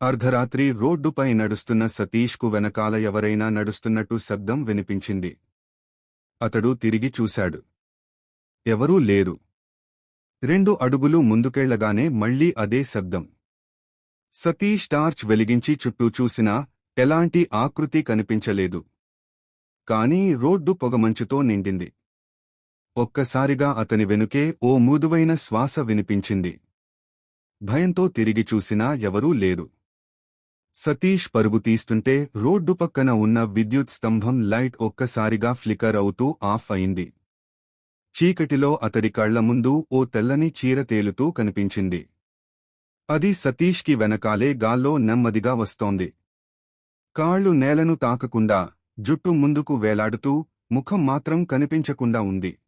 అర్ధరాత్రి రోడ్డుపై నడుస్తున్న సతీష్కు వెనకాల ఎవరైనా నడుస్తున్నట్టు శబ్దం వినిపించింది. అతడు తిరిగి చూశాడు. ఎవరూ లేరు. రెండు అడుగులు ముందుకెళ్ళగానే మళ్ళీ అదే శబ్దం. సతీష్ టార్చ్ వెలిగించి చుట్టూ చూసినా ఎలాంటి ఆకృతి కనిపించలేదు. కాని రోడ్డు పొగమంచుతో నిండింది. ఒక్కసారిగా అతని వెనుకే ఓ మృదువైన శ్వాస వినిపించింది. భయంతో తిరిగి చూసినా ఎవరూ లేరు. సతీష్ పరుగు తీస్తుంటే రోడ్డు పక్కన ఉన్న విద్యుత్ స్తంభం లైట్ ఒక్కసారిగా ఫ్లికర్ అవుతూ ఆఫ్ అయింది. చీకటిలో అతడి కళ్ళ ముందు ఓ తెల్లని చీర తేలుతూ కనిపించింది. అది సతీష్కి వెనకాలే గాల్లో నెమ్మదిగా వస్తోంది. కాళ్ళు నేలను తాకకుండా జుట్టు ముందుకు వేలాడుతూ ముఖం మాత్రం కనిపించకుండా ఉంది.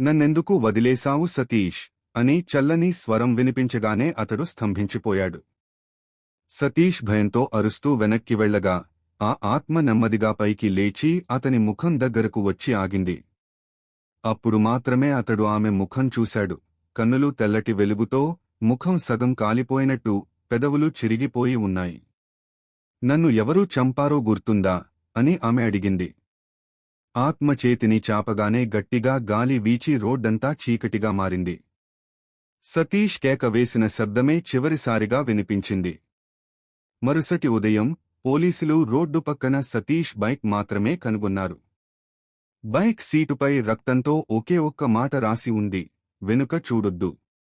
నన్నెందుకు వదిలేశావు సతీష్? అని చల్లని స్వరం వినిపించగానే అతడు స్తంభించిపోయాడు. సతీష్ భయంతో అరుస్తూ వెనక్కి వెళ్ళగా ఆ ఆత్మ నెమ్మదిగా పైకి లేచి అతని ముఖం దగ్గరకు వచ్చి ఆగింది. అప్పుడు మాత్రమే అతడు ఆమె ముఖం చూశాడు. కన్నులు తెల్లటి వెలుగుతో ముఖం సగం కాలిపోయినట్టు పెదవులు చిరిగిపోయి ఉన్నాయి. నన్ను ఎవరూ చంపారో గుర్తుందా? అని ఆమె అడిగింది. ఆత్మ చేతిని చాపగానే గట్టిగా గాలి వీచి రోడ్డంతా చీకటిగా మారింది. సతీష్ కేక వేసిన శబ్దమే చివరిసారిగా వినిపించింది. మరుసటి ఉదయం పోలీసులు రోడ్డు పక్కన సతీష్ బైక్ మాత్రమే కనుగొన్నారు. బైక్ సీటుపై రక్తంతో ఒకే ఒక్క మాట రాసి ఉంది వెనుక చూడొద్దు.